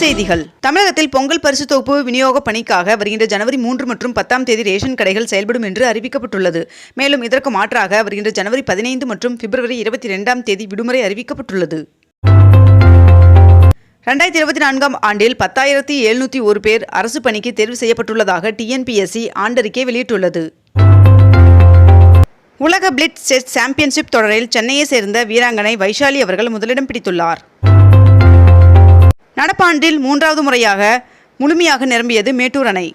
செய்திகள். தமிழகத்தில் பொங்கல் பரிசு தொகுப்பு விநியோக பணிக்காக வருகின்ற ஜனவரி மூன்று மற்றும் பத்தாம் தேதி ரேஷன் கடைகள் செயல்படும் என்று அறிவிக்கப்பட்டுள்ளது. மேலும் இதற்கு மாற்றாக வருகின்ற ஜனவரி பதினைந்து மற்றும் பிப்ரவரி இருபத்தி இரண்டாம் தேதி விடுமுறை அறிவிக்கப்பட்டுள்ளது. ரெண்டாயிரத்தி இருபத்தி நான்காம் ஆண்டில் பத்தாயிரத்தி எழுநூற்றி ஒரு பேர் அரசு பணிக்கு தேர்வு செய்யப்பட்டுள்ளதாக டிஎன்பிஎஸ்சி ஆண்டறிக்கை வெளியிட்டுள்ளது. உலக பிளிட் செஸ் சாம்பியன்ஷிப் தொடரில் சென்னையை சேர்ந்த வீராங்கனை வைஷாலி அவர்கள் முதலிடம் பிடித்துள்ளார். நடப்பாண்டில் மூன்றாவது முறையாக முழுமையாக நிரம்பியது மேட்டூர் அணை.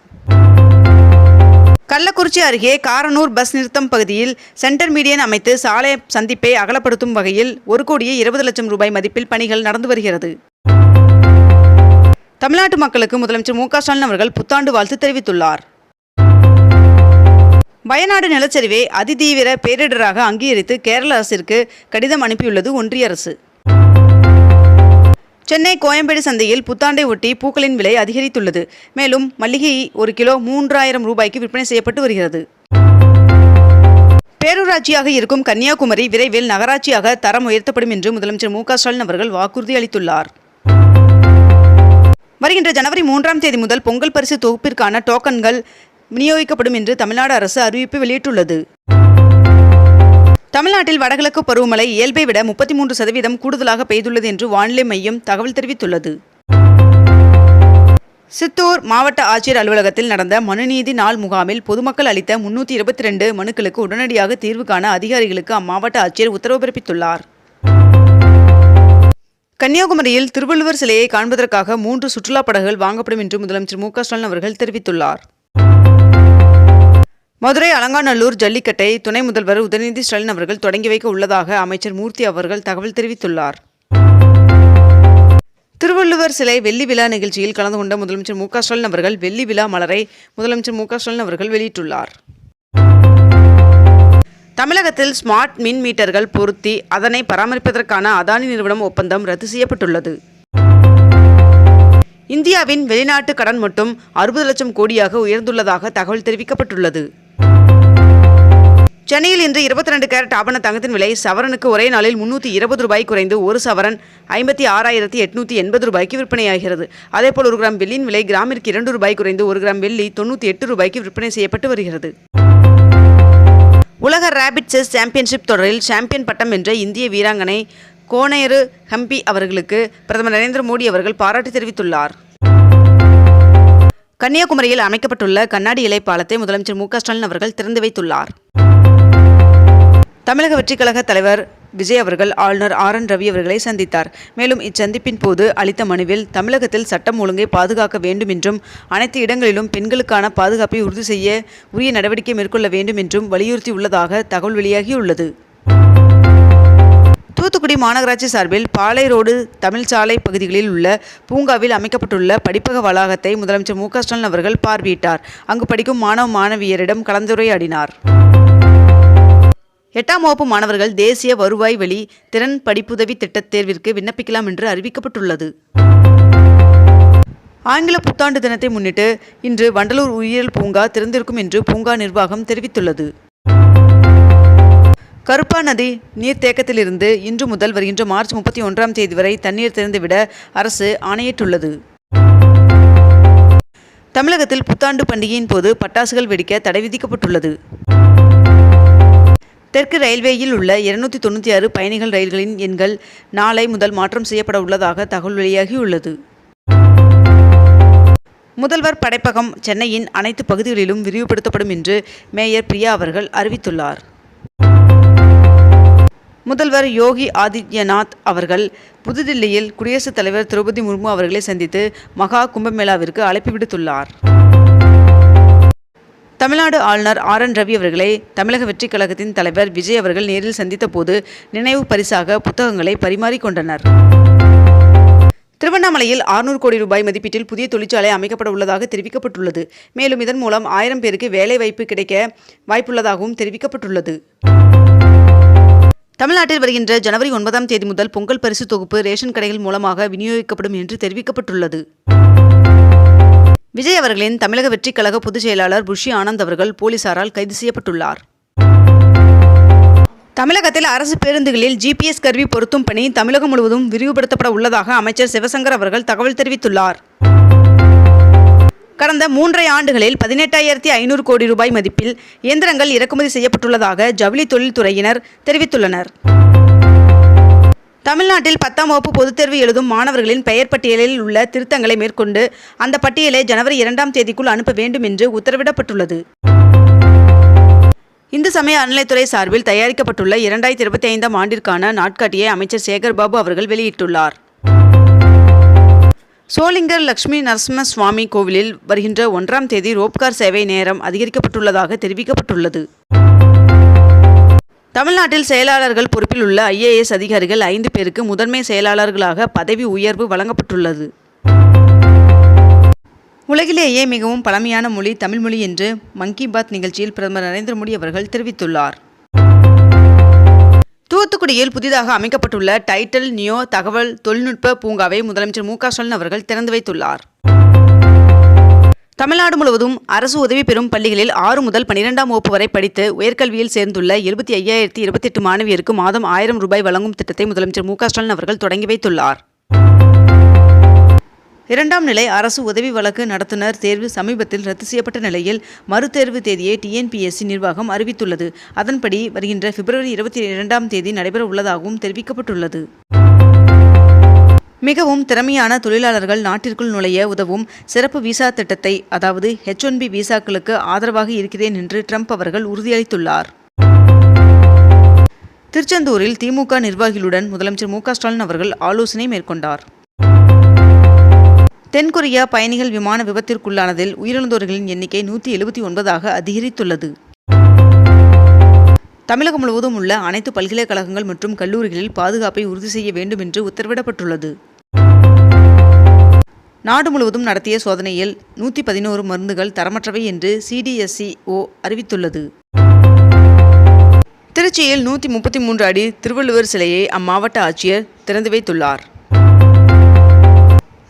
கள்ளக்குறிச்சி அருகே காரனூர் பஸ் நிறுத்தம் பகுதியில் சென்டர் மீடியன் அமைத்து சாலை சந்திப்பை அகலப்படுத்தும் வகையில் ஒரு கோடியே இருபது லட்சம் ரூபாய் மதிப்பில் பணிகள் நடந்து வருகிறது. தமிழ்நாட்டு மக்களுக்கு முதலமைச்சர் மு ஸ்டாலின் அவர்கள் புத்தாண்டு வாழ்த்து தெரிவித்துள்ளார். வயநாடு நிலச்சரிவை அதிதீவிர பேரிடராக அங்கீகரித்து கேரள அரசிற்கு கடிதம் அனுப்பியுள்ளது ஒன்றிய அரசு. சென்னை கோயம்பேடு சந்தையில் புத்தாண்டை ஒட்டி பூக்களின் விலை அதிகரித்துள்ளது. மேலும் மல்லிகை ஒரு கிலோ மூன்றாயிரம் ரூபாய்க்கு விற்பனை செய்யப்பட்டு வருகிறது. பேரூராட்சியாக இருக்கும் கன்னியாகுமரி விரைவில் நகராட்சியாக தரம் உயர்த்தப்படும் என்று முதலமைச்சர் மு ஸ்டாலின் அவர்கள் வாக்குறுதி அளித்துள்ளார். வருகின்ற ஜனவரி மூன்றாம் தேதி முதல் பொங்கல் பரிசு தொகுப்பிற்கான டோக்கன்கள் விநியோகிக்கப்படும் என்று தமிழ்நாடு அரசு அறிவிப்பு வெளியிட்டுள்ளது. தமிழ்நாட்டில் வடகிழக்கு பருவமழை இயல்பை விட முப்பத்தி மூன்று சதவீதம் கூடுதலாக பெய்துள்ளது என்று வானிலை மையம் தகவல் தெரிவித்துள்ளது. சித்தூர் மாவட்ட ஆட்சியர் அலுவலகத்தில் நடந்த மனுநீதி நாள் முகாமில் பொதுமக்கள் அளித்த முன்னூற்றி இருபத்தி ரெண்டு மனுக்களுக்கு உடனடியாக தீர்வு காண அதிகாரிகளுக்கு அம்மாவட்ட ஆட்சியர் உத்தரவு பிறப்பித்துள்ளார். கன்னியாகுமரியில் திருவள்ளுவர் சிலையை காண்பதற்காக மூன்று சுற்றுலா படகுகள் வாங்கப்படும் என்று முதலமைச்சர் மு க ஸ்டாலின் அவர்கள் தெரிவித்துள்ளார். மதுரை அலங்காநல்லூர் ஜல்லிக்கட்டை துணை முதல்வர் உதயநிதி ஸ்டாலின் அவர்கள் தொடங்கி வைக்க உள்ளதாக அமைச்சர் மூர்த்தி அவர்கள் தகவல் தெரிவித்துள்ளார். திருவள்ளுவர் சிலை வெள்ளி விழா நிகழ்ச்சியில் கலந்து கொண்ட முதலமைச்சர் மு க ஸ்டாலின் அவர்கள் வெள்ளி விழா மலரை முதலமைச்சர் மு க ஸ்டாலின் அவர்கள் வெளியிட்டுள்ளார். தமிழகத்தில் ஸ்மார்ட் மின் மீட்டர்கள் பொருத்தி அதனை பராமரிப்பதற்கான அதானி நிறுவனம் ஒப்பந்தம் ரத்து செய்யப்பட்டுள்ளது. இந்தியாவின் வெளிநாட்டு கடன் மட்டும் அறுபது லட்சம் கோடியாக உயர்ந்துள்ளதாக தகவல் தெரிவிக்கப்பட்டுள்ளது. சென்னையில் இன்று இருபத்தி ரெண்டு கேரட் ஆபண தங்கத்தின் விலை சவரனுக்கு ஒரே நாளில் முன்னூற்றி இருபது ரூபாய் குறைந்து ஒரு சவரன் ஐம்பத்தி ஆறாயிரத்தி எட்நூற்றி எண்பது ரூபாய்க்கு விற்பனையாகிறது. அதேபோல் ஒரு கிராம் வெள்ளியின் விலை கிராமிற்கு இரண்டு ரூபாய் குறைந்து ஒரு கிராம் வெள்ளி தொண்ணூற்றி எட்டு ரூபாய்க்கு விற்பனை செய்யப்பட்டு வருகிறது. உலக ரேபிட் செஸ் சாம்பியன்ஷிப் தொடரில் சாம்பியன் பட்டம் வென்ற இந்திய வீராங்கனை கோனேரு ஹம்பி அவர்களுக்கு பிரதமர் நரேந்திர மோடி அவர்கள் பாராட்டு தெரிவித்துள்ளார். கன்னியாகுமரியில் அமைக்கப்பட்டுள்ள கண்ணாடி இலை பாலத்தை முதலமைச்சர் மு க ஸ்டாலின் அவர்கள் திறந்து வைத்துள்ளார். தமிழக வெற்றிக் கழக தலைவர் விஜய் அவர்கள் ஆளுநர் ஆர் என் ரவி அவர்களை சந்தித்தார். மேலும் இச்சந்திப்பின் போது அளித்த மனுவில் தமிழகத்தில் சட்டம் ஒழுங்கை பாதுகாக்க வேண்டும் என்றும் அனைத்து இடங்களிலும் பெண்களுக்கான பாதுகாப்பை உறுதி செய்ய உரிய நடவடிக்கை மேற்கொள்ள வேண்டும் என்றும் வலியுறுத்தியுள்ளதாக தகவல் வெளியாகியுள்ளது. தூத்துக்குடி மாநகராட்சி சார்பில் பாலை ரோடு தமிழ்ச்சாலை பகுதிகளில் உள்ள பூங்காவில் அமைக்கப்பட்டுள்ள படிப்பக வளாகத்தை முதலமைச்சர் மு க ஸ்டாலின் அவர்கள் பார்வையிட்டார். அங்கு படிக்கும் மாணவ மாணவியரிடம் கலந்துரையாடினார். எட்டாம் வகுப்பு மாணவர்கள் தேசிய வருவாய் வழி திறன் படிப்புதவி திட்டத் தேர்விற்கு விண்ணப்பிக்கலாம் என்று அறிவிக்கப்பட்டுள்ளது. ஆங்கில புத்தாண்டு தினத்தை முன்னிட்டு இன்று வண்டலூர் உயிரியல் பூங்கா திறந்திருக்கும் என்று பூங்கா நிர்வாகம் தெரிவித்துள்ளது. கருப்பா நதி நீர்த்தேக்கத்திலிருந்து இன்று முதல் வருகின்ற மார்ச் முப்பத்தி ஒன்றாம் தேதி வரை தண்ணீர் திறந்துவிட அரசு ஆணையிட்டுள்ளது. தமிழகத்தில் புத்தாண்டு பண்டிகையின் போது பட்டாசுகள் வெடிக்க தடை விதிக்கப்பட்டுள்ளது. தெற்கு ரயில்வேயில் உள்ள இருநூத்தி தொண்ணூற்றி ஆறு பயணிகள் ரயில்களின் எண்கள் நாளை முதல் மாற்றம் செய்யப்பட உள்ளதாக தகவல் வெளியாகியுள்ளது. முதல்வர் படைப்பகம் சென்னையின் அனைத்து பகுதிகளிலும் விரிவுபடுத்தப்படும் என்று மேயர் பிரியா அவர்கள் அறிவித்துள்ளார். முதல்வர் யோகி ஆதித்யநாத் அவர்கள் புதுதில்லியில் குடியரசுத் தலைவர் திரௌபதி முர்மு அவர்களை சந்தித்து மகா கும்பமேளாவிற்கு அழைப்பு விடுத்துள்ளார். தமிழ்நாடு ஆளுநர் ஆர் என் ரவி அவர்களை தமிழக வெற்றிக் கழகத்தின் தலைவர் விஜய் அவர்கள் நேரில் சந்தித்த போது நினைவு பரிசாக புத்தகங்களை பரிமாறிக்கொண்டனர். திருவண்ணாமலையில் 600 கோடி ரூபாய் மதிப்பீட்டில் புதிய தொழிற்சாலை அமைக்கப்பட உள்ளதாக தெரிவிக்கப்பட்டுள்ளது. மேலும் இதன் மூலம் ஆயிரம் பேருக்கு வேலை வாய்ப்பு கிடைக்க வாய்ப்புள்ளதாகவும் தெரிவிக்கப்பட்டுள்ளது. தமிழ்நாட்டில் வருகின்ற ஜனவரி ஒன்பதாம் தேதி முதல் பொங்கல் பரிசு தொகுப்பு ரேஷன் கடைகள் மூலமாக விநியோகிக்கப்படும் என்று தெரிவிக்கப்பட்டுள்ளது. விஜய் அவர்களின் தமிழக வெற்றிக் கழக பொதுச் செயலாளர் புஷி ஆனந்த் அவர்கள் போலீசாரால் கைது செய்யப்பட்டுள்ளார். தமிழகத்தில் அரசு பேருந்துகளில் ஜிபிஎஸ் கருவி பொருத்தும் பணி தமிழகம் முழுவதும் விரிவுபடுத்தப்பட உள்ளதாக அமைச்சர் சிவசங்கர் அவர்கள் தகவல் தெரிவித்துள்ளார். கடந்த மூன்றரை ஆண்டுகளில் பதினெட்டாயிரத்தி ஐநூறு கோடி ரூபாய் மதிப்பில் இயந்திரங்கள் இறக்குமதி செய்யப்பட்டுள்ளதாக ஜவுளி தொழில்துறையினர் தெரிவித்துள்ளனர். தமிழ்நாட்டில் பத்தாம் வகுப்பு பொதுத் தேர்வு எழுதும் மாணவர்களின் பெயர் பட்டியலில் உள்ள திருத்தங்களை மேற்கொண்டு அந்த பட்டியலை ஜனவரி இரண்டாம் தேதிக்குள் அனுப்ப வேண்டும் என்று உத்தரவிடப்பட்டுள்ளது. இந்து சமய அறநிலைத்துறை சார்பில் தயாரிக்கப்பட்டுள்ள இரண்டாயிரத்தி இருபத்தி ஐந்தாம் ஆண்டிற்கான நாட்காட்டியை அமைச்சர் சேகர் பாபு அவர்கள் வெளியிட்டுள்ளார். சோளிங்கர் லட்சுமி நரசிம்ம சுவாமி கோவிலில் வருகின்ற ஒன்றாம் தேதி ரோப்கார் சேவை நேரம் அதிகரிக்கப்பட்டுள்ளதாக தெரிவிக்கப்பட்டுள்ளது. தமிழ்நாட்டில் செயலாளர்கள் பொறுப்பில் உள்ள ஐஏஎஸ் அதிகாரிகள் ஐந்து பேருக்கு முதன்மை செயலாளர்களாக பதவி உயர்வு வழங்கப்பட்டுள்ளது. உலகிலேயே மிகவும் பழமையான மொழி தமிழ்மொழி என்று மங்கி பாத் நிகழ்ச்சியில் பிரதமர் நரேந்திர மோடி அவர்கள் தெரிவித்துள்ளார். தூத்துக்குடியில் புதிதாக அமைக்கப்பட்டுள்ள டைட்டல் நியோ தகவல் தொழில்நுட்ப பூங்காவை முதலமைச்சர் மு க ஸ்டாலின் அவர்கள் திறந்து வைத்துள்ளார். தமிழ்நாடு முழுவதும் அரசு உதவி பெறும் பள்ளிகளில் ஆறு முதல் பனிரெண்டாம் வகுப்பு வரை படித்து உயர்கல்வியில் சேர்ந்துள்ள எழுபத்தி ஐயாயிரத்தி இருபத்தி எட்டு மாணவியருக்கு மாதம் ஆயிரம் ரூபாய் வழங்கும் திட்டத்தை முதலமைச்சர் மு ஸ்டாலின் அவர்கள் தொடங்கி வைத்துள்ளார். இரண்டாம் நிலை அரசு உதவி வழக்கு நடத்துனர் தேர்வு சமீபத்தில் ரத்து செய்யப்பட்ட நிலையில் மறுதேர்வு தேதியை டிஎன்பிஎஸ்சி நிர்வாகம் அறிவித்துள்ளது. அதன்படி வருகின்ற பிப்ரவரி இருபத்தி இரண்டாம் தேதி நடைபெற உள்ளதாகவும் தெரிவிக்கப்பட்டுள்ளது. மிகவும் திறமையான தொழிலாளர்கள் நாட்டிற்குள் நுழைய உதவும் சிறப்பு விசா திட்டத்தை அதாவது ஹெச் ஒன் பி விசாக்களுக்கு ஆதரவாக இருக்கிறேன் என்று ட்ரம்ப் அவர்கள் உறுதியளித்துள்ளார். திருச்செந்தூரில் திமுக நிர்வாகிகளுடன் முதலமைச்சர் மு ஸ்டாலின் அவர்கள் ஆலோசனை மேற்கொண்டார். தென்கொரியா பயணிகள் விமான விபத்திற்குள்ளானதில் உயிரிழந்தோர்களின் எண்ணிக்கை நூற்றி எழுபத்தி ஒன்பதாக அதிகரித்துள்ளது. தமிழகம் முழுவதும் உள்ள அனைத்து பல்கலைக்கழகங்கள் மற்றும் கல்லூரிகளில் பாதுகாப்பை உறுதி செய்ய வேண்டும் என்று உத்தரவிடப்பட்டுள்ளது. நாடு முழுவதும் நடத்திய சோதனையில் நூற்றி பதினோரு மருந்துகள் தரமற்றவை என்று சிடிஎஸ்சிஓ அறிவித்துள்ளது. திருச்சியில் நூற்றி முப்பத்தி மூன்று அடி திருவள்ளுவர் சிலையை அம்மாவட்ட ஆட்சியர் திறந்து வைத்துள்ளார்.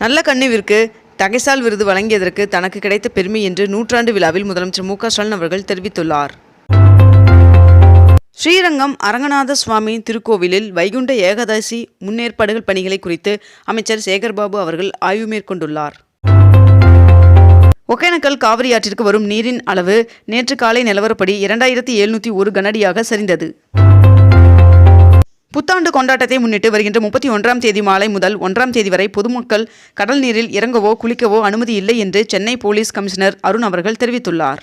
நல்ல கண்ணுவிற்கு தகைசால் விருது வழங்கியதற்கு தனக்கு கிடைத்த பெருமை என்று நூற்றாண்டு விழாவில் முதலமைச்சர் மு க ஸ்டாலின் அவர்கள் தெரிவித்துள்ளார். ஸ்ரீரங்கம் அரங்கநாத சுவாமி திருக்கோவிலில் வைகுண்ட ஏகாதசி முன்னேற்பாடுகள் பணிகளை குறித்து அமைச்சர் சேகர்பாபு அவர்கள் ஆய்வு மேற்கொண்டுள்ளார். ஒகேனக்கல் காவிரி ஆற்றிற்கு வரும் நீரின் அளவு நேற்று காலை நிலவரப்படி இரண்டாயிரத்தி எழுநூற்றி ஒரு கனடியாக சரிந்தது. புத்தாண்டு கொண்டாட்டத்தை முன்னிட்டு வருகின்ற முப்பத்தி ஒன்றாம் தேதி மாலை முதல் ஒன்றாம் தேதி வரை பொதுமக்கள் கடல் நீரில் இறங்கவோ குளிக்கவோ அனுமதி இல்லை என்று சென்னை போலீஸ் கமிஷனர் அருண் அவர்கள் தெரிவித்துள்ளார்.